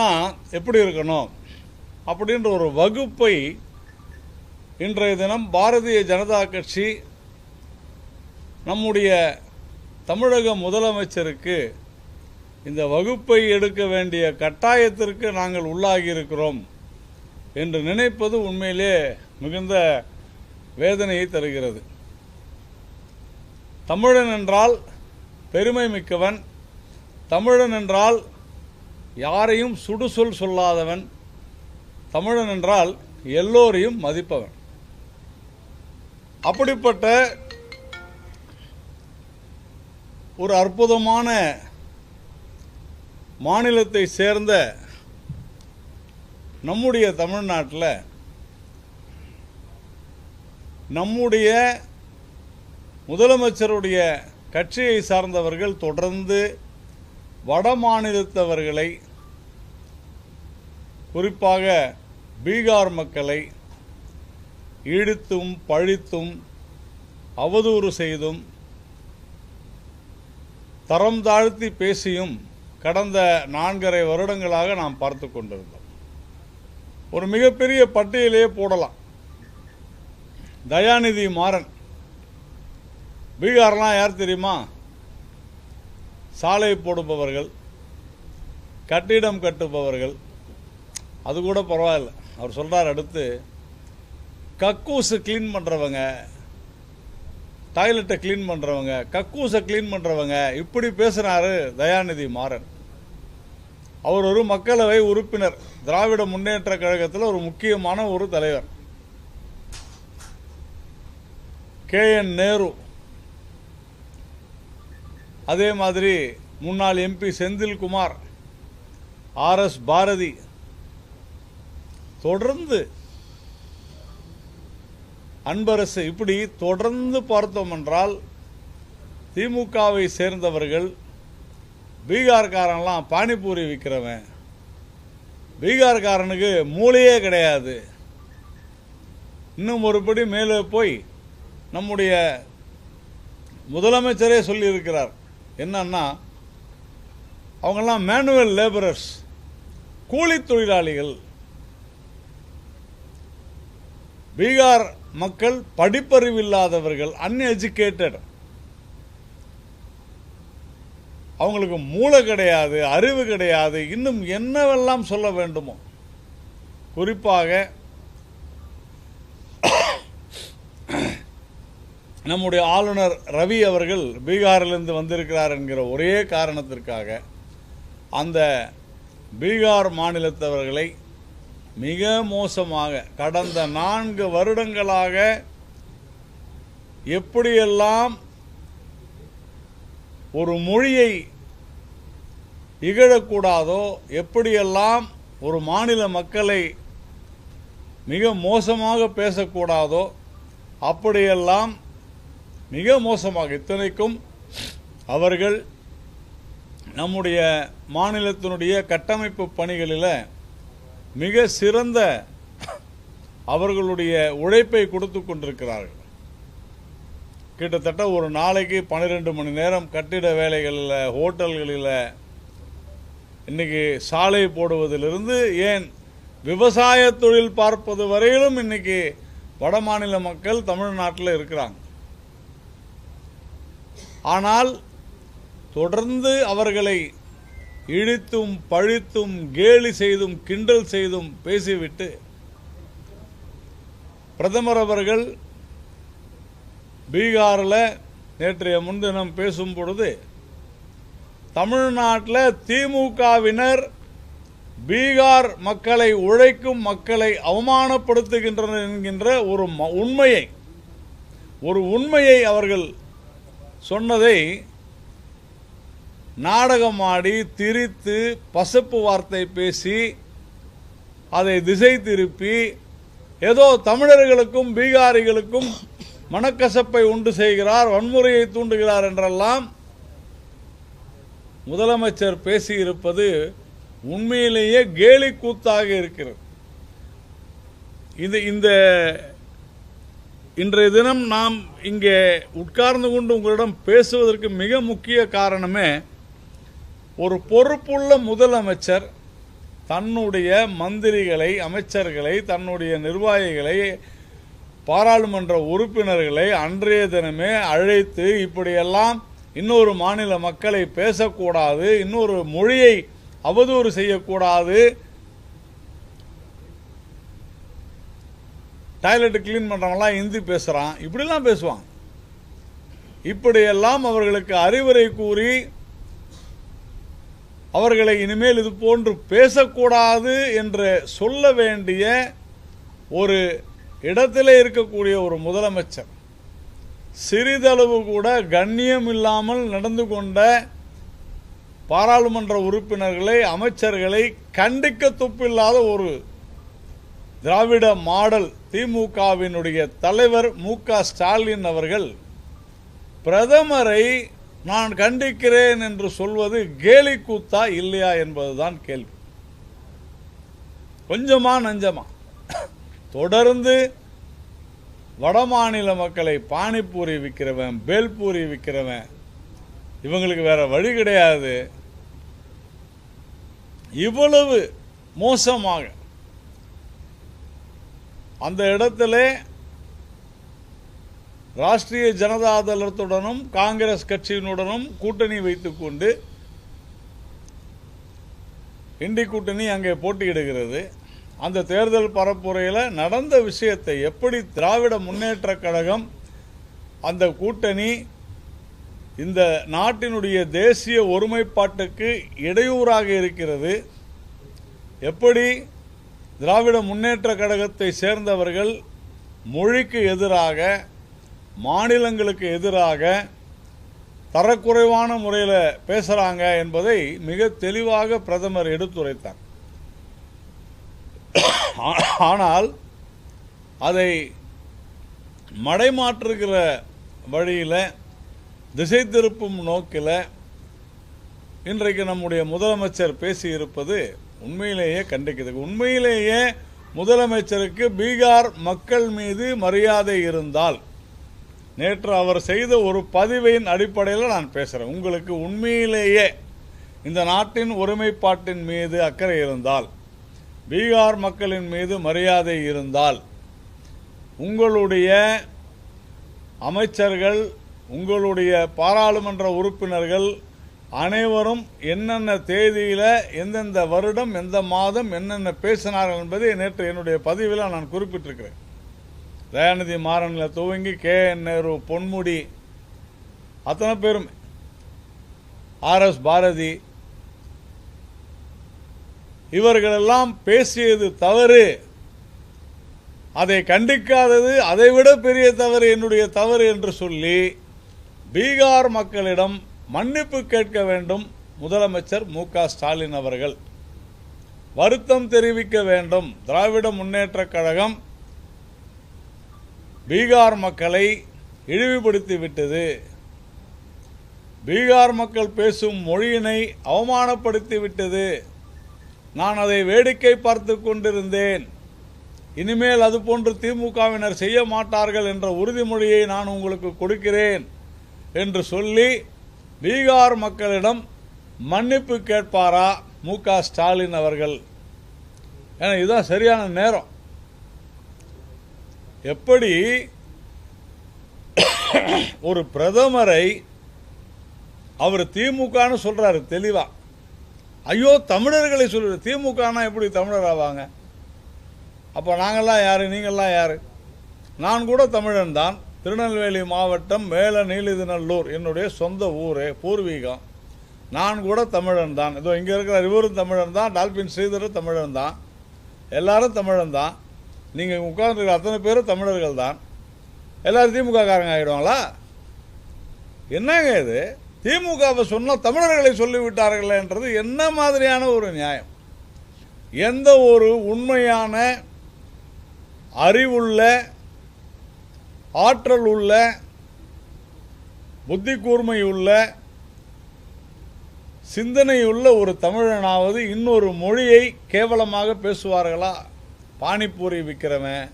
தமிழன்னா எப்படி இருக்கணும்? அப்படின்ற ஒரு வகுப்பை இன்றைய தினம் பாரதிய ஜனதா கட்சி நம்முடைய தமிழக முதலமைச்சருக்கு இந்த வகுப்பை எடுக்க வேண்டிய கட்டாயத்திற்கு நாங்கள் உள்ளாகி இருக்கிறோம் என்று நினைப்பது உண்மையிலே மிகுந்த வேதனையை தருகிறது. தமிழன் என்றால் பெருமை மிக்கவன். தமிழன் என்றால் யாரையும் சுடுசொல் சொல்லாதவன் தமிழன் என்றால் எல்லோரையும் மதிப்பவன். அப்படிப்பட்ட ஒரு அற்புதமான மாநிலத்தை சேர்ந்த நம்முடைய தமிழ்நாட்டில் நம்முடைய முதலமைச்சருடைய கட்சியை சார்ந்தவர்கள் தொடர்ந்து வட மாநிலத்தவர்களை குறிப்பாக பீகார் மக்களை இழுத்தும் பழித்தும் அவதூறு செய்தும் தரம் தாழ்த்தி பேசியும் கடந்த நான்கரை வருடங்களாக நாம் பார்த்து கொண்டிருந்தோம். ஒரு மிகப்பெரிய பட்டியலே போடலாம். தயாநிதி மாறன். பீகார்லாம் யார் தெரியுமா? சாலை போடுபவர்கள் கட்டிடம் கட்டுபவர்கள் அது கூட பரவாயில்ல. அவர் சொல்கிறார் அடுத்து கக்கூஸு க்ளீன் பண்ணுறவங்க டாய்லெட்டை க்ளீன் பண்ணுறவங்க கக்கூஸை க்ளீன் பண்ணுறவங்க இப்படி பேசுகிறாரு தயாநிதி மாறன். அவர் ஒரு மக்களவை உறுப்பினர் திராவிட முன்னேற்ற கழகத்தில் ஒரு முக்கியமான ஒரு தலைவர். கே. என். நேரு. அதே மாதிரி முன்னாள் MP Senthilkumar R. S. Bharathi தொடர்ந்து அன்பரசு இப்படி தொடர்ந்து பார்த்தோம் என்றால் திமுகவை சேர்ந்தவர்கள் பீகார்காரன்லாம் பானிபூரி விற்கிறவன் பீகார்காரனுக்கு மூளையே கிடையாது. இன்னும் ஒருபடி மேலே போய் நம்முடைய முதலமைச்சரே சொல்லியிருக்கிறார். என்னன்னா அவங்கெல்லாம் மேனுவல் லேபரர்ஸ் கூலி தொழிலாளிகள். பீகார் மக்கள் படிப்பறிவில்லாதவர்கள் அன்எஜுகேட்டட் அவங்களுக்கு மூளை கிடையாது அறிவு கிடையாது இன்னும் என்னவெல்லாம் சொல்ல வேண்டுமோ? குறிப்பாக நம்முடைய ஆளுநர் ரவி அவர்கள் பீகாரிலிருந்து வந்திருக்கிறார் என்கிற ஒரே காரணத்திற்காக அந்த பீகார் மாநிலத்தவர்களை மிக மோசமாக கடந்த நான்கு வருடங்களாக எப்படியெல்லாம் ஒரு மொழியை இகழக்கூடாதோ எப்படியெல்லாம் ஒரு மாநில மக்களை மிக மோசமாக பேசக்கூடாதோ அப்படியெல்லாம் மிக மோசமாக இத்தனைக்கும் அவர்கள் நம்முடைய மாநிலத்தினுடைய கட்டமைப்பு பணிகளில் மிக சிறந்த அவர்களுடைய உழைப்பை கொடுத்து கொண்டிருக்கிறார்கள். கிட்டத்தட்ட ஒரு நாளைக்கு பன்னிரெண்டு மணி நேரம் கட்டிட வேலைகளில் ஹோட்டல்களில் இன்னைக்கு சாலை போடுவதிலிருந்து ஏன் விவசாய தொழில் பார்ப்பது வரையிலும் இன்னைக்கு வட மாநில மக்கள் தமிழ்நாட்டில் இருக்கிறாங்க. ஆனால் தொடர்ந்து அவர்களை இழித்தும் பழித்தும் கேலி செய்தும் கிண்டல் செய்தும் பேசிவிட்டு பிரதமர் அவர்கள் பீகாரில் நேற்றைய முன்தினம் பேசும் பொழுது தமிழ்நாட்டில் திமுகவினர் பீகார் மக்களை உழைக்கும் மக்களை அவமானப்படுத்துகின்றனர் என்கின்ற ஒரு உண்மையை ஒரு உண்மையை அவர்கள் சொன்னதை நாடகமாடி திரித்து பசப்பு வார்த்தை பேசி அதை திசை திருப்பி ஏதோ தமிழர்களுக்கும் பீகாரிகளுக்கும் மனக்கசப்பை உண்டு செய்கிறார் வன்முறையை தூண்டுகிறார் என்றெல்லாம் முதலமைச்சர் பேசியிருப்பது உண்மையிலேயே கேலி கூத்தாக இருக்கிறது. இது இந்த இன்றைய தினம் நாம் இங்கே உட்கார்ந்து கொண்டு உங்களிடம் பேசுவதற்கு மிக முக்கிய காரணமே ஒரு பொறுப்புள்ள முதலமைச்சர் தன்னுடைய மந்திரிகளை அமைச்சர்களை தன்னுடைய நிர்வாகிகளை பாராளுமன்ற உறுப்பினர்களை அன்றைய தினமே அழைத்து இப்படியெல்லாம் இன்னொரு மாநில மக்களை பேசக்கூடாது இன்னொரு மொழியை அவதூறு செய்யக்கூடாது டாய்லெட் கிளீன் பண்ணுறவங்களாம் ஹிந்தி பேசுகிறான் இப்படிலாம் பேசுவாங்க இப்படியெல்லாம் அவர்களுக்கு அறிவுரை கூறி அவர்களை இனிமேல் இது போன்று பேசக்கூடாது என்று சொல்ல வேண்டிய ஒரு இடத்திலே இருக்கக்கூடிய ஒரு முதலமைச்சர் சிறிதளவு கூட கண்ணியம் இல்லாமல் நடந்து கொண்ட பாராளுமன்ற உறுப்பினர்களை அமைச்சர்களை கண்டிக்க துப்பில்லாத ஒரு திராவிட மாடல் திமுகவினுடைய தலைவர் மு க ஸ்டாலின் அவர்கள் பிரதமரை நான் கண்டிக்கிறேன் என்று சொல்வது கேலி கூத்தா இல்லையா என்பதுதான் கேள்வி. கொஞ்சமா நஞ்சமா. தொடர்ந்து வடமாநில மக்களை பானிபூரி விற்கிறவன் பேல்பூரி விற்கிறவன் இவங்களுக்கு வேற வழி கிடையாது. இவ்வளவு மோசமாக அந்த இடத்துல ராஷ்டிரிய ஜனதா தளத்துடனும் காங்கிரஸ் கட்சியினுடனும் கூட்டணி வைத்துக்கொண்டு இண்டி கூட்டணி அங்கே போட்டியிடுகிறது. அந்த தேர்தல் பரப்புரையில் நடந்த விஷயத்தை எப்படி திராவிட முன்னேற்ற கழகம் அந்த கூட்டணி இந்த நாட்டினுடைய தேசிய ஒருமைப்பாட்டுக்கு இடையூறாக இருக்கிறது எப்படி திராவிட முன்னேற்ற கழகத்தை சேர்ந்தவர்கள் மொழிக்கு எதிராக மாநிலங்களுக்கு எதிராக தரக்குறைவான முறையில் பேசுகிறாங்க என்பதை மிக தெளிவாக பிரதமர் எடுத்துரைத்தார். ஆனால் அதை மடைமாற்றுகிற வழியில் திசை திருப்பும் நோக்கில் இன்றைக்கு நம்முடைய முதலமைச்சர் பேசியிருப்பது உண்மையிலேயே கண்டிக்குது. உண்மையிலேயே முதலமைச்சருக்கு பீகார் மக்கள் மீது மரியாதை இருந்தால் நேற்று அவர் செய்த ஒரு பதிவின் அடிப்படையில் நான் பேசுகிறேன் உங்களுக்கு உண்மையிலேயே இந்த நாட்டின் ஒருமைப்பாட்டின் மீது அக்கறை இருந்தால் பீகார் மக்களின் மீது மரியாதை இருந்தால் உங்களுடைய அமைச்சர்கள் உங்களுடைய பாராளுமன்ற உறுப்பினர்கள் அனைவரும் என்னென்ன தேதியில் எந்தெந்த வருடம் எந்த மாதம் என்னென்ன பேசினார்கள் என்பதை நேற்று என்னுடைய பதிவில் நான் குறிப்பிட்டிருக்கிறேன். தயாநிதி மாறனில் துவங்கி கே என் நேரு பொன்முடி அத்தனை பேரும் ஆர்எஸ் பாரதி இவர்களெல்லாம் பேசியது தவறு. அதை கண்டிக்காதது அதைவிட பெரிய தவறு என்னுடைய தவறு என்று சொல்லி பீகார் மக்களிடம் மன்னிப்பு கேட்க வேண்டும் முதலமைச்சர் மு ஸ்டாலின் அவர்கள். வருத்தம் தெரிவிக்க வேண்டும். திராவிட முன்னேற்ற கழகம் பீகார் மக்களை இழிவுபடுத்தி விட்டது. பீகார் மக்கள் பேசும் மொழியினை அவமானப்படுத்தி விட்டது. நான் அதை வேடிக்கை பார்த்து கொண்டிருந்தேன். இனிமேல் அதுபோன்று திமுகவினர் செய்ய மாட்டார்கள் என்ற உறுதிமொழியை நான் உங்களுக்கு கொடுக்கிறேன் என்று சொல்லி பீகார் மக்களிடம் மன்னிப்பு கேட்பாரா மு க ஸ்டாலின் அவர்கள்? ஏன்னா இதுதான் சரியான நேரம். எப்படி ஒரு பிரதமரை அவர் திமுகன்னு சொல்றாரு தெளிவா. ஐயோ தமிழர்களை சொல்ற திமுகனா எப்படி தமிழர் ஆவாங்க? அப்போ நாங்கள்லாம் யாரு? நீங்கள்லாம் யாரு? நான் கூட தமிழன் தான். திருநெல்வேலி மாவட்டம் மேல நீலிதிநல்லூர் என்னுடைய சொந்த ஊரே பூர்வீகம். நான் கூட தமிழன் தான். இதோ இங்கே இருக்கிற இவரும் தமிழன் தான் டால்பின் ஸ்ரீதரும் தமிழன் தான். எல்லாரும் தமிழன் தான். நீங்கள் உட்கார்ந்துருக்கிற அத்தனை பேரும் தமிழர்கள் தான் எல்லோரும் திமுக காரங்க ஆகிடுவாங்களா என்னங்க இது? திமுகவை சொன்னால் தமிழர்களை சொல்லிவிட்டார்கள்ன்றது என்ன மாதிரியான ஒரு நியாயம்? எந்த ஒரு உண்மையான அறிவுள்ள ஆற்றல் உள்ள புத்தி கூர்மை உள்ள சிந்தனையுள்ள ஒரு தமிழனாவது இன்னொரு மொழியை கேவலமாக பேசுவார்களா? பானிபூரி விற்கிறவன்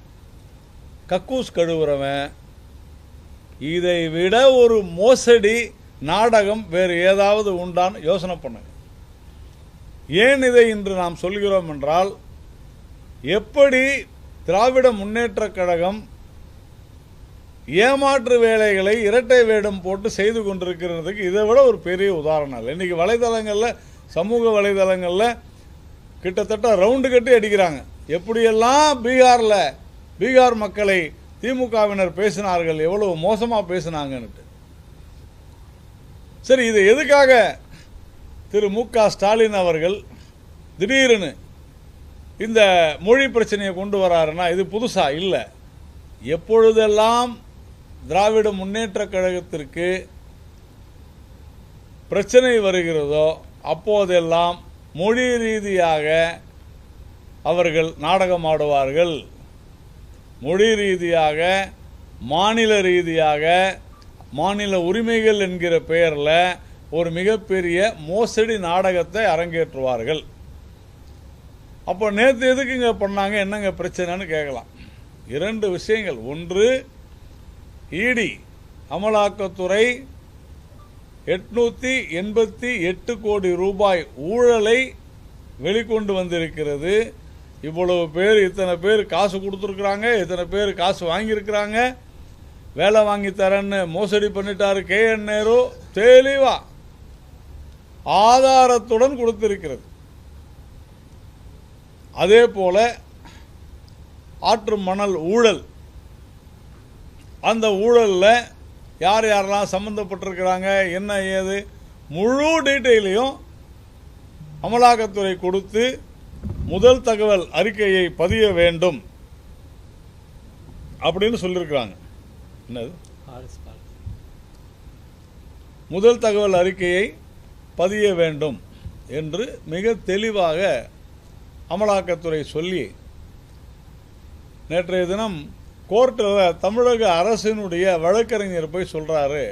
கக்கூஸ் கழுவுறவன் இதை விட ஒரு மோசடி நாடகம் வேறு ஏதாவது உண்டான்னு யோசனை பண்ணுங்க. ஏன் இதை இன்று நாம் சொல்கிறோம் என்றால் எப்படி திராவிட முன்னேற்றக் கழகம் ஏமாற்று வேலைகளை இரட்டை வேடம் போட்டு செய்து கொண்டிருக்கிறதுக்கு இதை விட ஒரு பெரிய உதாரணம் இல்லை. இன்றைக்கி வலைதளங்களில் சமூக வலைதளங்களில் கிட்டத்தட்ட ரவுண்டு கட்டி அடிக்கிறாங்க. எப்படியெல்லாம் பீகாரில் பீகார் மக்களை திமுகவினர் பேசினார்கள் எவ்வளவு மோசமாக பேசினாங்கன்னுட்டு. சரி இது எதுக்காக திரு மு க ஸ்டாலின் அவர்கள் திடீர்னு இந்த மொழி பிரச்சனையை கொண்டு வராருன்னா இது புதுசா? இல்லை. எப்பொழுதெல்லாம் திராவிட முன்னேற்றக் கழகத்திற்கு பிரச்சனை வருகிறதோ அப்போதெல்லாம் மொழி ரீதியாக அவர்கள் நாடகம் ஆடுவார்கள் மொழி ரீதியாக மாநில ரீதியாக மாநில உரிமைகள் என்கிற பெயரில் ஒரு மிகப்பெரிய மோசடி நாடகத்தை அரங்கேற்றுவார்கள். அப்போ நேற்று எதுக்குங்க பண்ணாங்க என்னங்க பிரச்சனைன்னு கேட்கலாம். இரண்டு விஷயங்கள். ஒன்று இடி அமலாக்கத்துறை எட்நூற்றி எண்பத்தி எட்டு கோடி ரூபாய் ஊழலை வெளிக்கொண்டு வந்திருக்கிறது. இவ்வளவு பேர் இத்தனை பேர் காசு கொடுத்துருக்குறாங்க இத்தனை பேர் காசு வாங்கியிருக்கிறாங்க. வேலை வாங்கி தரேன்னு மோசடி பண்ணிட்டாரு கே. என். நேரு. தெளிவாக ஆதாரத்துடன் கொடுத்திருக்கிறது. அதே போல ஆற்று மணல் ஊழல். அந்த ஊழலில் யார் யாரெல்லாம் சம்மந்தப்பட்டிருக்கிறாங்க என்ன ஏது முழு டீட்டெயிலையும் அமலாக்கத்துறை கொடுத்து முதல் தகவல் அறிக்கையை பதிய வேண்டும் அப்படின்னு சொல்லியிருக்கிறாங்க என்னது? முதல் தகவல் அறிக்கையை பதிய வேண்டும் என்று மிக தெளிவாக அமலாக்கத்துறை சொல்லி நேற்றைய தினம் கோர்ட்டில் தமிழக அரசினுடைய வழக்கறிஞர் போய் சொல்றாரு.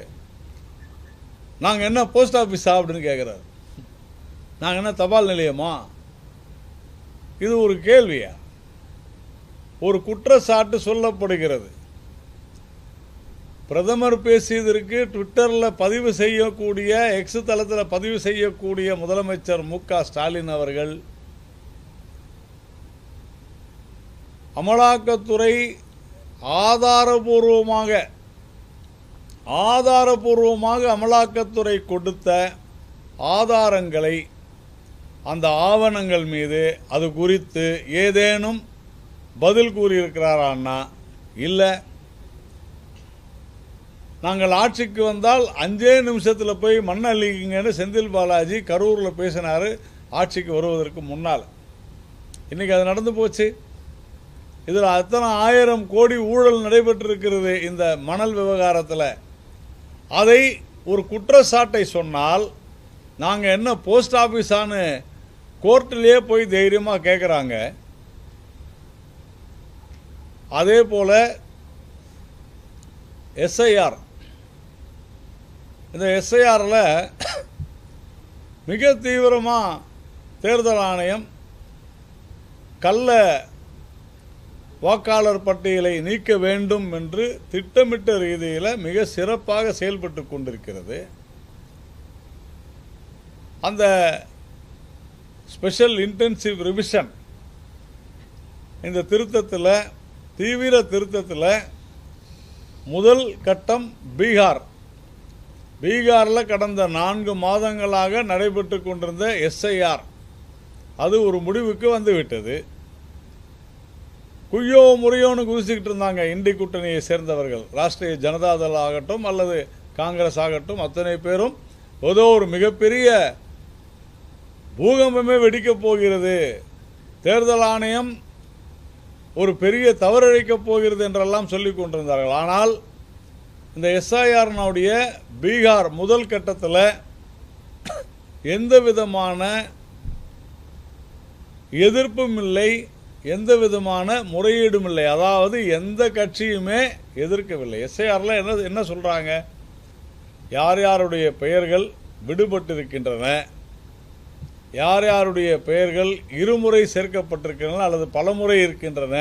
நாங்கள் என்ன போஸ்ட் ஆஃபீஸா அப்படின்னு கேட்குறாரு நாங்கள் என்ன தபால் நிலையமா? இது ஒரு கேள்வியா? ஒரு குற்றச்சாட்டு சொல்லப்படுகிறது. பிரதமர் பேசியதற்கு ட்விட்டரில் பதிவு செய்யக்கூடிய எக்ஸ் தளத்தில் பதிவு செய்யக்கூடிய முதலமைச்சர் மு க ஸ்டாலின் அவர்கள் அமலாக்கத்துறை ஆதாரபூர்வமாக ஆதாரபூர்வமாக அமலாக்கத்துறை கொடுத்த ஆதாரங்களை அந்த ஆவணங்கள் மீது அது குறித்து ஏதேனும் பதில் கூறியிருக்கிறாரான்னா இல்லை நாங்கள் ஆட்சிக்கு வந்தால் அஞ்சே நிமிஷத்தில் போய் மண் அள்ளிக்கிங்கன்னு செந்தில் பாலாஜி கரூரில் பேசினார் ஆட்சிக்கு வருவதற்கு முன்னால். இன்றைக்கி அது நடந்து போச்சு. இதில் அத்தனை ஆயிரம் கோடி ஊழல் நடைபெற்றிருக்கிறது இந்த மணல் விவகாரத்தில். அதை ஒரு குற்றச்சாட்டை சொன்னால் நாங்கள் என்ன போஸ்ட் ஆஃபீஸான்னு கோர்ட்டிலேயே போய் தைரியமாக கேட்குறாங்க அதே போல் எஸ்ஐஆர். இந்த எஸ்ஐஆரில் மிக தீவிரமாக தேர்தல் ஆணையம் கள்ள வாக்காளர் பட்டியலை நீக்க வேண்டும் என்று திட்டமிட்ட ரீதியில் மிக சிறப்பாக செயல்பட்டு கொண்டிருக்கிறது. அந்த ஸ்பெஷல் இன்டென்சிவ் ரிவிஷன் இந்த திருத்தத்தில் தீவிர திருத்தத்தில் முதல் கட்டம் பீகார். பீகாரில் கடந்த நான்கு மாதங்களாக நடைபெற்று கொண்டிருந்த எஸ்ஐஆர். அது ஒரு முடிவுக்கு வந்துவிட்டது. குய்யோ முறையோன்னு குதிச்சுக்கிட்டு இருந்தாங்க இண்டி கூட்டணியை சேர்ந்தவர்கள். ராஷ்டிரிய ஜனதாதள் ஆகட்டும் அல்லது காங்கிரஸ் ஆகட்டும் அத்தனை பேரும் ஏதோ ஒரு மிகப்பெரிய பூகம்பமே வெடிக்கப் போகிறது. தேர்தல் ஆணையம் ஒரு பெரிய தவறழைக்கப் போகிறது என்றெல்லாம் சொல்லிக் கொண்டிருந்தார்கள். ஆனால் இந்த எஸ்ஐஆர்னுடைய பீகார் முதல் கட்டத்தில் எந்த விதமான எதிர்ப்பும் இல்லை எந்த விதமான முறையீடும் இல்லை. அதாவது எந்த கட்சியுமே எதிர்க்கவில்லை. எஸ்ஐஆரில் என்ன என்ன சொல்கிறாங்க யார் யாருடைய பெயர்கள் விடுபட்டிருக்கின்றன? யார் யாருடைய பெயர்கள் இருமுறை சேர்க்கப்பட்டிருக்கின்றன அல்லது பலமுறை இருக்கின்றன?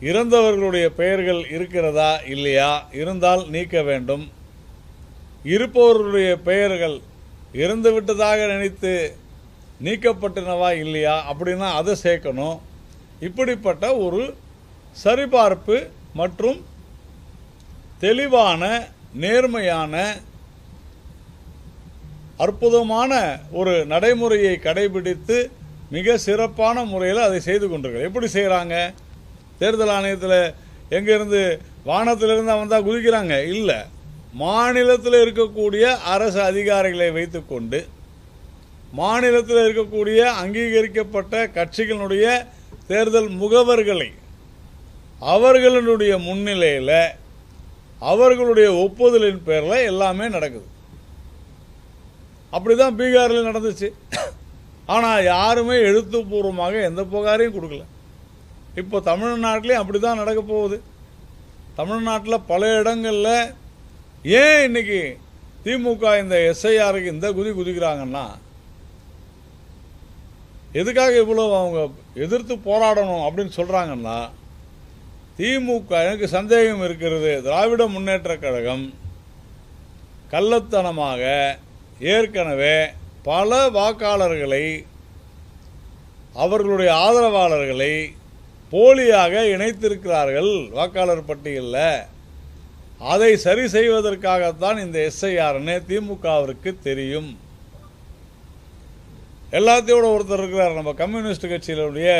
இறந்தவர்களுடைய பெயர்கள் இருக்கிறதா? இல்லையா? இருந்தால் நீக்க வேண்டும். இருப்பவர்களுடைய பெயர்கள் இறந்துவிட்டதாக நினைத்து நீக்கப்பட்டனவா? இல்லையா? அப்படின்னா அதை சேர்க்கணும். இப்படிப்பட்ட ஒரு சரிபார்ப்பு மற்றும் தெளிவான நேர்மையான அற்புதமான ஒரு நடைமுறையை கடைபிடித்து மிக சிறப்பான முறையில் அதை செய்து கொண்டிருக்கிறார். எப்படி செய்கிறாங்க தேர்தல் ஆணையத்தில் எங்கேருந்து வானத்திலிருந்து வந்தால் குதிக்கிறாங்க? இல்லை. மாநிலத்தில் இருக்கக்கூடிய அரசு அதிகாரிகளை வைத்துக்கொண்டு மாநிலத்தில் இருக்கக்கூடிய அங்கீகரிக்கப்பட்ட கட்சிகளுடைய தேர்தல் முகவர்களை அவர்களுடைய முன்னிலையில் அவர்களுடைய ஒப்புதலின் பேரில் எல்லாமே நடக்குது. அப்படிதான் பீகாரில் நடந்துச்சு. ஆனால் யாருமே எழுத்துப்பூர்வமாக எந்த புகாரையும் கொடுக்கல. இப்போ தமிழ்நாட்டிலையும் அப்படி தான் நடக்க போகுது. தமிழ்நாட்டில் பல இடங்களில் ஏன் இன்னைக்கு திமுக இந்த எஸ்ஐஆருக்கு இந்த குதி குதிக்கிறாங்கன்னா எதுக்காக இவ்வளோ அவங்க எதிர்த்து போராடணும் அப்படின்னு சொல்கிறாங்கன்னா திமுக எனக்கு சந்தேகம் இருக்கிறது திராவிட முன்னேற்றக் கழகம் கள்ளத்தனமாக ஏற்கனவே பல வாக்காளர்களை அவர்களுடைய ஆதரவாளர்களை போலியாக இணைத்திருக்கிறார்கள் வாக்காளர் பட்டியலில். அதை சரி செய்வதற்காகத்தான் இந்த எஸ்ஐஆர்னு திமுகவிற்கு தெரியும். எல்லாத்தையோட ஒருத்தர் இருக்கிறார் நம்ம கம்யூனிஸ்ட் கட்சியினுடைய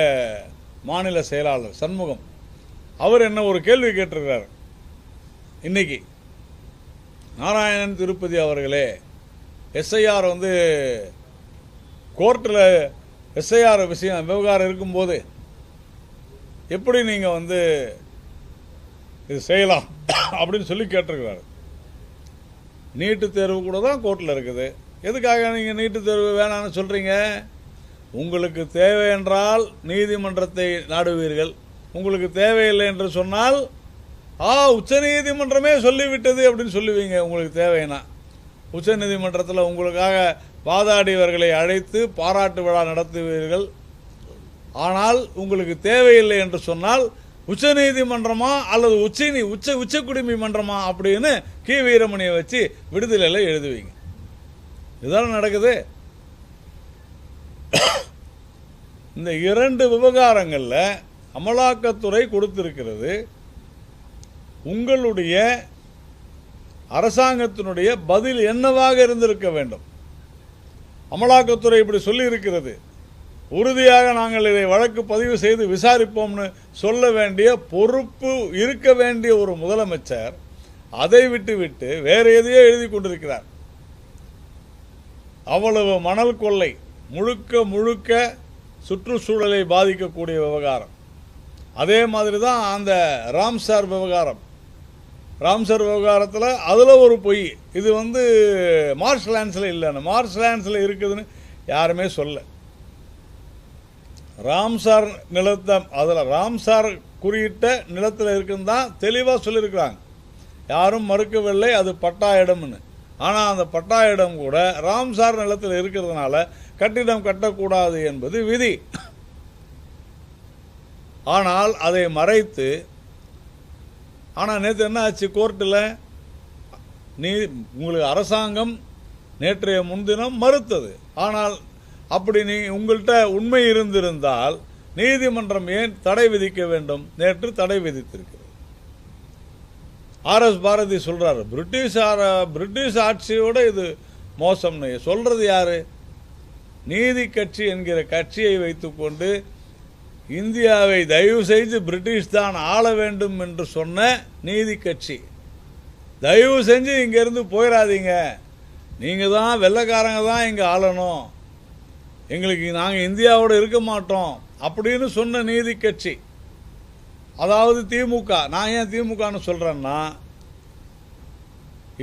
மாநில செயலாளர் சண்முகம். அவர் என்ன ஒரு கேள்வி கேட்டிருக்கிறார். இன்னைக்கு நாராயணன் திருப்பதி அவர்களே எஸ்ஐஆர் வந்து கோர்ட்டில் எஸ்ஐஆர் விஷயம் விவகாரம் இருக்கும்போது எப்படி நீங்கள் வந்து இது செய்யலாம் அப்படின்னு சொல்லி கேட்டிருக்கிறாரு. நீட்டு தேர்வு கூட தான் கோர்ட்டில் இருக்குது. எதுக்காக நீங்கள் நீட்டு தேர்வு வேணாம்னு சொல்கிறீங்க உங்களுக்கு தேவை என்றால் நீதிமன்றத்தை நாடுவீர்கள். உங்களுக்கு தேவையில்லை என்று சொன்னால் ஆ உச்சநீதிமன்றமே சொல்லிவிட்டது அப்படின்னு சொல்லுவீங்க. உங்களுக்கு தேவைன்னா. உச்சநீதிமன்றத்தில் உங்களுக்காக வாதாடியவர்களை அழைத்து பாராட்டு விழா நடத்துவீர்கள். ஆனால் உங்களுக்கு தேவையில்லை என்று சொன்னால் உச்சநீதிமன்றமா அல்லது உச்ச உச்ச உச்சக்குடிமை மன்றமா அப்படின்னு கி. வீரமணியை வச்சு விடுதலையில் எழுதுவீங்க. இதுதானே நடக்குது. இந்த இரண்டு விவகாரங்களில் அமலாக்கத்துறை கொடுத்திருக்கிறது உங்களுடைய அரசாங்கத்தினுடைய பதில் என்னவாக இருந்திருக்க வேண்டும்? அமலாக்கத்துறை இப்படி சொல்லி இருக்கிறது உறுதியாக நாங்கள் இதை வழக்கு பதிவு செய்து விசாரிப்போம்னு சொல்ல வேண்டிய பொறுப்பு இருக்க வேண்டிய ஒரு முதலமைச்சர் அதை விட்டு விட்டு வேற எதையோ எழுதி கொண்டிருக்கிறார். அவ்வளவு மணல் கொள்ளை முழுக்க முழுக்க சுற்றுச்சூழலை பாதிக்கக்கூடிய விவகாரம். அதே மாதிரி தான் அந்த ராம்சார் விவகாரம். ராம்சர் விவகாரத்தில் அதில் ஒரு பொய். இது வந்து மார்ஷ் லேண்ட்ஸில் இல்லைன்னு மார்ஷ் லேண்ட்ஸில் இருக்குதுன்னு யாருமே சொல்ல. ராம்சார் நிலத்தை அதில் ராம்சார் குறியிட்ட நிலத்தில் இருக்குன்னு தான் தெளிவாக சொல்லியிருக்கிறாங்க. யாரும் மறுக்கவில்லை அது பட்டா இடம்னு. ஆனால் அந்த பட்டா இடம் கூட ராம்சார் நிலத்தில் இருக்கிறதுனால கட்டிடம் கட்டக்கூடாது என்பது விதி. ஆனால் அதை மறைத்து ஆனால் நேற்று என்ன ஆச்சு? கோர்ட்டில் நீ உங்களுக்கு அரசாங்கம் நேற்றைய முன்தினம் மறுத்தது. ஆனால் அப்படி நீ உங்கள்கிட்ட உண்மை இருந்திருந்தால் நீதிமன்றம் ஏன் தடை விதிக்க வேண்டும்? நேற்று தடை விதித்திருக்கிறது. ஆர் எஸ் பாரதி சொல்கிறாரு பிரிட்டிஷ் ஆர- பிரிட்டிஷ் ஆட்சியோட இது மோசம்னு. சொல்கிறது யார்? நீதி கட்சி என்கிற கட்சியை வைத்துக்கொண்டு இந்தியாவை தயவு செய்து பிரிட்டிஷ் தான் ஆள வேண்டும் என்று சொன்ன நீதி கட்சி. தயவு செஞ்சு இங்கேருந்து போயிடாதீங்க நீங்கள் தான் வெள்ளைக்காரங்க தான் இங்கே ஆளணும். எங்களுக்கு நாங்கள் இந்தியாவோடு இருக்க மாட்டோம் அப்படின்னு சொன்ன நீதி கட்சி. அதாவது திமுக. நான் ஏன் திமுகன்னு சொல்கிறேன்னா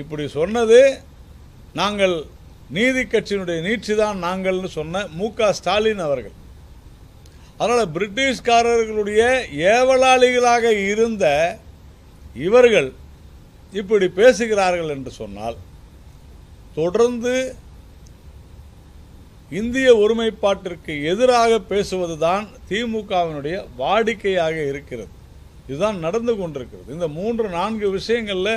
இப்படி சொன்னது நாங்கள் நீதி கட்சியினுடைய நீட்சி தான் நாங்கள்னு சொன்ன மு க ஸ்டாலின் அவர்கள். அதனால் பிரிட்டிஷ்காரர்களுடைய ஏவலாளிகளாக இருந்த இவர்கள் இப்படி பேசுகிறார்கள் என்று சொன்னால் தொடர்ந்து இந்திய ஒருமைப்பாட்டிற்கு எதிராக பேசுவதுதான் திமுகவினுடைய வாடிக்கையாக இருக்கிறது. இதுதான் நடந்து கொண்டிருக்கிறது. இந்த மூன்று நான்கு விஷயங்களில்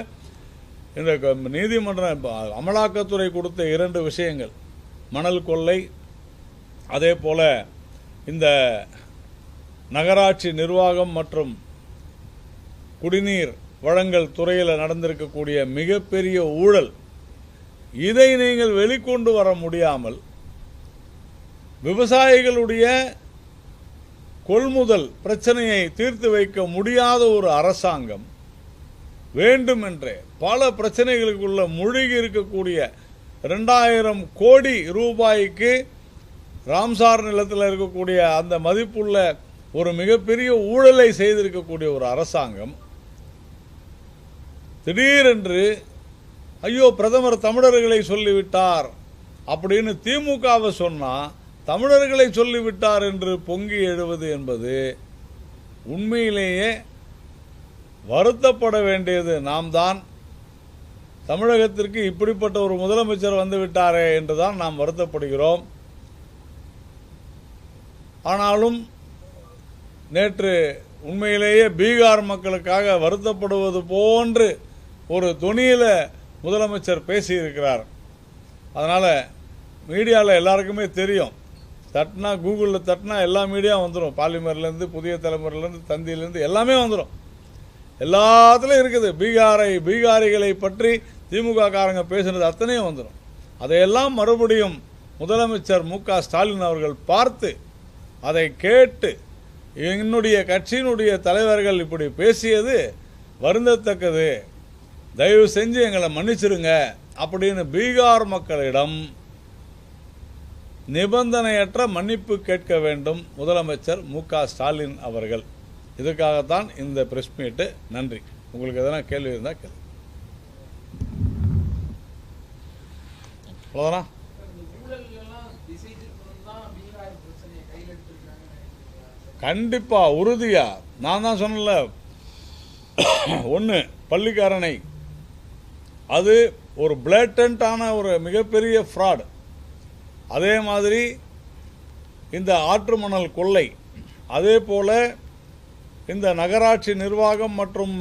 இந்த நீதிமன்ற நீதிமன்றம் அமலாக்கத்துறை கொடுத்த இரண்டு விஷயங்கள். மணல் கொள்ளை அதே போல் இந்த நகராட்சி நிர்வாகம் மற்றும் குடிநீர் வழங்கல் துறையில் நடந்திருக்கக்கூடிய மிகப்பெரிய ஊழல் இதை நீங்கள் வெளிக்கொண்டு வர முடியாமல் விவசாயிகளுடைய கொள்முதல் பிரச்சனையை தீர்த்து வைக்க முடியாத ஒரு அரசாங்கம் வேண்டுமென்றே பல பிரச்சனைகளுக்குள்ள மூழ்கி இருக்கக்கூடிய ரெண்டாயிரம் கோடி ரூபாய்க்கு ராம்சார் நிலத்தில் இருக்கக்கூடிய அந்த மதிப்புள்ள ஒரு மிகப்பெரிய ஊழலை செய்திருக்கக்கூடிய ஒரு அரசாங்கம் திடீரென்று ஐயோ பிரதமர் தமிழர்களை சொல்லிவிட்டார் அப்படின்னு திமுகவை சொன்னால் தமிழர்களை சொல்லிவிட்டார் என்று பொங்கி எழுவது என்பது உண்மையிலேயே வருத்தப்பட வேண்டியது. நாம் தான் தமிழகத்திற்கு இப்படிப்பட்ட ஒரு முதலமைச்சர் வந்து விட்டாரே என்றுதான் நாம் வருத்தப்படுகிறோம். ஆனாலும் நேற்று உண்மையிலேயே பீகார் மக்களுக்காக வருத்தப்படுவது போன்று ஒரு துணியில் முதலமைச்சர் பேசியிருக்கிறார். அதனால் மீடியாவில் எல்லாருக்குமே தெரியும். தட்டினா கூகுளில் தட்டினா எல்லா மீடியா வந்துடும் பாலிமர்லேருந்து புதிய தலைமுறையிலேருந்து தந்தியிலேருந்து எல்லாமே வந்துடும் எல்லாத்துலேயும் இருக்குது. பீகாரை பீகாரிகளை பற்றி திமுக காரங்க பேசுனது அத்தனையும் வந்துடும் அதையெல்லாம் மறுபடியும் முதலமைச்சர் மு ஸ்டாலின் அவர்கள் பார்த்து அதை கேட்டு என்னுடைய கட்சியினுடைய தலைவர்கள் இப்படி பேசியது வருந்தத்தக்கது. தயவு செஞ்சு எங்களை மன்னிச்சிருங்க அப்படின்னு பீகார் மக்களிடம் நிபந்தனையற்ற மன்னிப்பு கேட்க வேண்டும் முதலமைச்சர் மு ஸ்டாலின் அவர்கள். இதுக்காகத்தான் இந்த பிரஸ் மீட்டு நன்றி. உங்களுக்கு எதனா கேள்வி இருந்தால் கேள்வி அவ்வளோதானா கண்டிப்பாக உறுதியாக நான் தான் சொன்னல ஒன்று பள்ளிக்காரனை. அது ஒரு பிளேட்டன்ட்டான ஒரு மிகப்பெரிய ஃப்ராட் அதே மாதிரி இந்த ஆற்று மணல் கொள்ளை. அதே போல் இந்த நகராட்சி நிர்வாகம் மற்றும்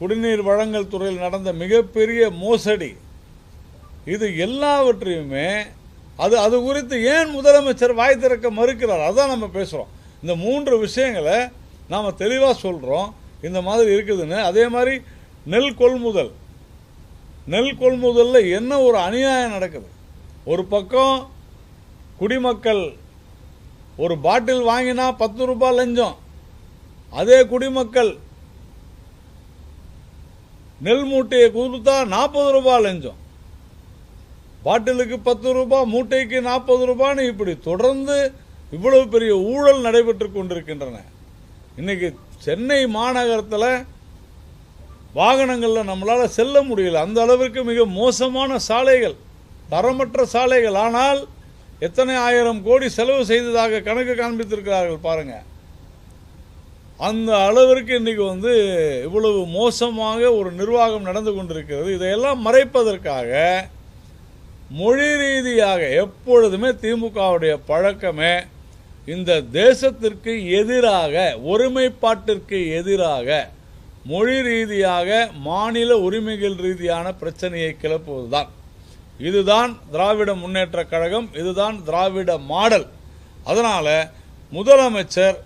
குடிநீர் வழங்கல் துறையில் நடந்த மிகப்பெரிய மோசடி. இது எல்லாவற்றையுமே அது அது குறித்து ஏன் முதலமைச்சர் வாய் திறக்க மறுக்கிறார்? அதான் நம்ம பேசுகிறோம் இந்த மூன்று விஷயங்களை நாம் தெளிவாக சொல்கிறோம் இந்த மாதிரி இருக்குதுன்னு. அதே மாதிரி நெல் கொள்முதல். நெல் கொள்முதலில் என்ன ஒரு அநியாயம் நடக்குது? ஒரு பக்கம் குடிமக்கள் ஒரு பாட்டில் வாங்கினா பத்து ரூபாய் லஞ்சம். அதே குடிமக்கள் நெல் மூட்டையை கொடுத்தா நாற்பது ரூபாய் லஞ்சம். பாட்டிலுக்கு பத்து ரூபாய் மூட்டைக்கு நாற்பது ரூபான்னு இப்படி தொடர்ந்து இவ்வளவு பெரிய ஊழல் நடைபெற்றுக் கொண்டிருக்கின்றன. இன்னைக்கு சென்னை மாநகரத்தில் வாகனங்களில் நம்மளால் செல்ல முடியல. அந்த அளவிற்கு மிக மோசமான சாலைகள் தரமற்ற சாலைகள். ஆனால் எத்தனை ஆயிரம் கோடி செலவு செய்ததாக கணக்கு காண்பித்திருக்கிறார்கள் பாருங்க. அந்த அளவிற்கு இன்னைக்கு வந்து இவ்வளவு மோசமாக ஒரு நிர்வாகம் நடந்து கொண்டிருக்கிறது. இதையெல்லாம் மறைப்பதற்காக மொழி ரீதியாக எப்பொழுதுமே திமுகவுடைய பழக்கமே இந்த தேசத்திற்கு எதிராக ஒருமைப்பாட்டிற்கு எதிராக மொழி ரீதியாக மாநில உரிமைகள் ரீதியான பிரச்சனையை கிளப்புவதுதான். இதுதான் திராவிட முன்னேற்ற கழகம் இதுதான் திராவிட மாடல். அதனால் முதலமைச்சர்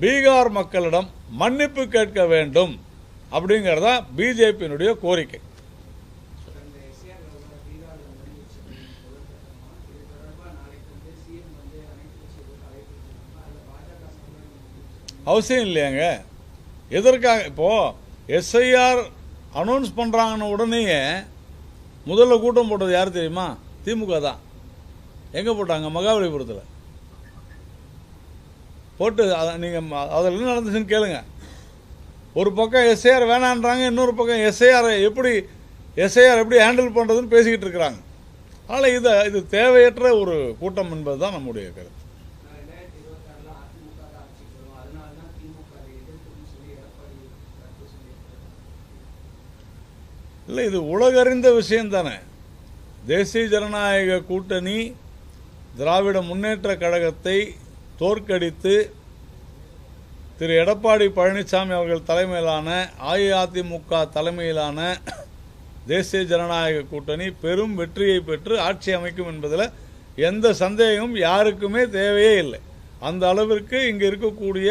பீகார் மக்களிடம் மன்னிப்பு கேட்க வேண்டும் அப்படிங்கறதா பிஜேபியினுடைய கோரிக்கை கடந்த எஸ்ஆர் விவகாரம் பீகாரில் முடிஞ்சிச்சு முதற்கட்டமாக இது தொடர்பாக நாளைக்கு வந்து சிஎம் வந்து அனைத்து கட்சிகளுக்கு அழைப்பு விடுத்திருக்காங்க அதில் பாஜக சம்பளம் அவசியம் இல்லையாங்க? எதற்காக? இப்போது எஸ்ஐஆர் அனௌன்ஸ் பண்ணுறாங்கன்னு உடனேயே முதல்ல கூட்டம் போட்டது யார் தெரியுமா? திமுக தான். எங்கே போட்டாங்க? மகாபலிபுரத்தில். போட்டு அதை நீங்கள் ம- அதில் என்ன நடந்துச்சுன்னு கேளுங்க. ஒரு பக்கம் எஸ்ஐஆர் வேணான்றாங்க இன்னொரு பக்கம் எஸ்ஐஆர் எப்படி எஸ்ஐஆர் எப்படி ஹேண்டில் பண்ணுறதுன்னு பேசிக்கிட்டு இருக்கிறாங்க. ஆனால் இது இது தேவையற்ற ஒரு கூட்டம் என்பது தான் நம்முடைய கருத்து நான் ரெண்டாயிரத்தி இருபத்தாறுல அதிமுக தான் ஆட்சிக்கு வரும் அதனால தான் திமுக அதை எதிர்ப்புன்னு சொல்லி எடப்பாடி கருத்து சொல்லியிருக்காரு இல்லை இது உலகறிந்த விஷயந்தானே தேசிய ஜனநாயக கூட்டணி திராவிட முன்னேற்ற கழகத்தை தோற்கடித்து திரு எடப்பாடி பழனிசாமி அவர்கள் தலைமையிலான அஇஅதிமுக தலைமையிலான தேசிய ஜனநாயக கூட்டணி பெரும் வெற்றியை பெற்று ஆட்சி அமைக்கும் என்பதில் எந்த சந்தேகமும் யாருக்குமே தேவையே இல்லை. அந்த அளவிற்கு இங்கே இருக்கக்கூடிய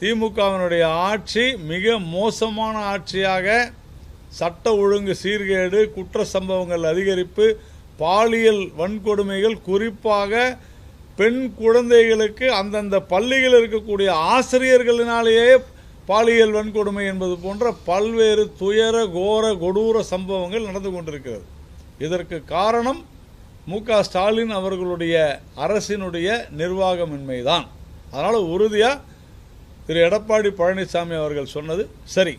திமுகவினுடைய ஆட்சி மிக மோசமான ஆட்சியாக சட்ட ஒழுங்கு சீர்கேடு குற்ற சம்பவங்கள் அதிகரிப்பு பாலியல் வன்கொடுமைகள் குறிப்பாக பெண் குழந்தைகளுக்கு அந்தந்த பள்ளியில் இருக்கக்கூடிய ஆசிரியர்களினாலேயே பாலியல் வன்கொடுமை என்பது போன்ற பல்வேறு துயர கோர கொடூர சம்பவங்கள் நடந்து கொண்டிருக்கிறது. இதற்கு காரணம் மு ஸ்டாலின் அவர்களுடைய அரசினுடைய நிர்வாகமின்மைதான். அதனால் உறுதியாக திரு. எடப்பாடி பழனிசாமி அவர்கள் சொன்னது சரி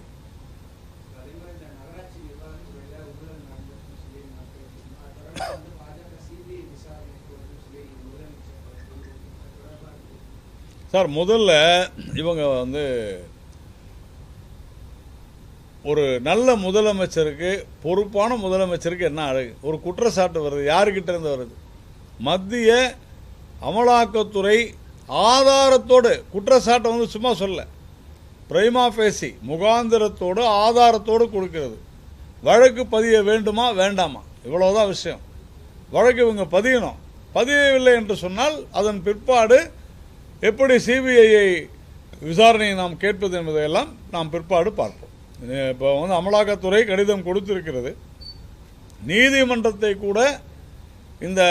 அதே மாதிரி இந்த நகராட்சி நிர்வாகத்துறையில ஊழல் நடந்திருக்குன்னு சொல்லி நான் கேட்டிருந்தோம். அது தொடர்பா வந்து பாஜக சிபிஐ விசாரணைக்கு வரும்னு சொல்லி முதலமைச்சர் அவர்கள் அது தொடர்பா இருக்கு. சார் முதல்ல இவங்க வந்து ஒரு நல்ல முதலமைச்சருக்கு பொறுப்பான முதலமைச்சருக்கு என்ன அழகு? ஒரு குற்றச்சாட்டு வருது யாருக்கிட்ட இருந்து வருது? மத்திய அமலாக்கத்துறை ஆதாரத்தோடு குற்றச்சாட்டை வந்து சும்மா சொல்ல. பிரைமா பேசி முகாந்திரத்தோடு ஆதாரத்தோடு கொடுக்கிறது. வழக்கு பதிய வேண்டுமா வேண்டாமா? இவ்வளவுதான் விஷயம். வழக்கு இவங்க பதியணும். பதியவில்லை என்று சொன்னால் அதன் பிற்பாடு எப்படி சிபிஐயை விசாரணையை நாம் கேட்பது என்பதையெல்லாம் நாம் பிற்பாடு பார்ப்போம். இப்போ வந்து அமலாக்கத்துறை கடிதம் கொடுத்திருக்கிறது. நீதிமன்றத்தை கூட இந்த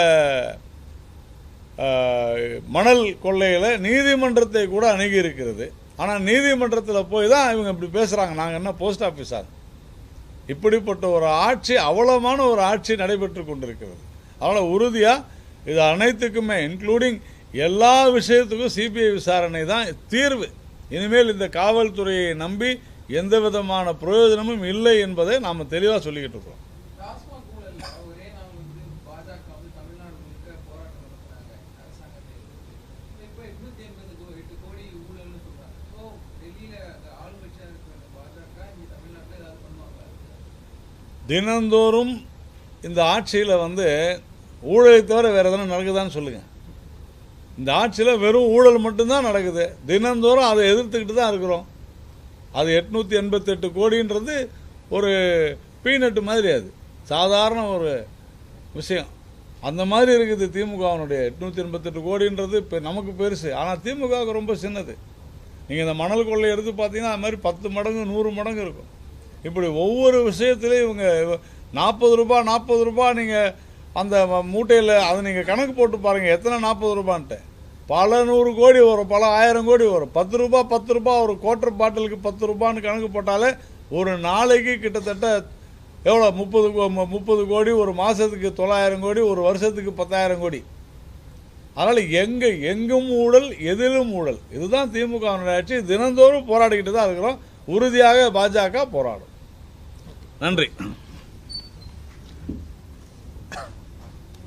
மணல் கொள்ளையில் நீதிமன்றத்தை கூட அணுகி இருக்கிறது ஆனால் நீதிமன்றத்தில் போய் தான் இவங்க இப்படி பேசுகிறாங்க நாங்கள் என்ன போஸ்ட் ஆஃபீஸார் இப்படிப்பட்ட ஒரு ஆட்சி அவலமான ஒரு ஆட்சி நடைபெற்று கொண்டிருக்கிறது. அதனால் உறுதியாக இது அனைத்துக்குமே இன்க்ளூடிங் எல்லா விஷயத்துக்கும் சிபிஐ விசாரணை தான் தீர்வு. இனிமேல் இந்த காவல்துறையை நம்பி எந்த விதமான பிரயோஜனமும் இல்லை என்பதை நாம் தெளிவாக சொல்லிக்கிட்டு இருக்கிறோம். தினந்தோறும் இந்த ஆட்சியில் வந்து ஊழலை தவிர வேறு எதனா நடக்குதான்னு சொல்லுங்கள் இந்த ஆட்சியில் வெறும் ஊழல் மட்டும்தான் நடக்குது. தினந்தோறும் அதை எதிர்த்துக்கிட்டு தான் இருக்கிறோம். அது எட்நூற்றி எண்பத்தெட்டு கோடின்றது ஒரு பீனட்டு மாதிரி அது. சாதாரண ஒரு விஷயம். அந்த மாதிரி இருக்குது திமுகவினுடைய எட்நூற்றி எண்பத்தெட்டு கோடின்றது இப்போ நமக்கு பெருசு. ஆனால் திமுகவுக்கு ரொம்ப சின்னது. நீங்கள் இந்த மணல் கொள்ளை எடுத்து பார்த்தீங்கன்னா அது மாதிரி பத்து மடங்கு நூறு மடங்கு இருக்கும். இப்படி ஒவ்வொரு விஷயத்துலையும் இவங்க நாற்பது ரூபாய் நாற்பது ரூபாய் நீங்கள் அந்த மூட்டையில் அதை நீங்கள் கணக்கு போட்டு பாருங்கள் எத்தனை நாற்பது ரூபான்ட்டு. பல நூறு கோடி வரும். பல ஆயிரம் கோடி வரும். பத்து ரூபா பத்து ரூபா ஒரு குவார்ட்டர் பாட்டிலுக்கு பத்து ரூபான்னு கணக்கு போட்டாலே ஒரு நாளைக்கு கிட்டத்தட்ட எவ்வளோ முப்பது கோ- முப்பது கோடி ஒரு மாதத்துக்கு தொள்ளாயிரம் கோடி ஒரு வருஷத்துக்கு பத்தாயிரம் கோடி. அதனால் எங்கே எங்கும் ஊழல் எதிலும் ஊழல். இதுதான் திமுக ஆட்சி. தினந்தோறும் போராடிக்கிட்டு தான் இருக்கிறோம். உறுதியாக பாஜக போராடும். நன்றி.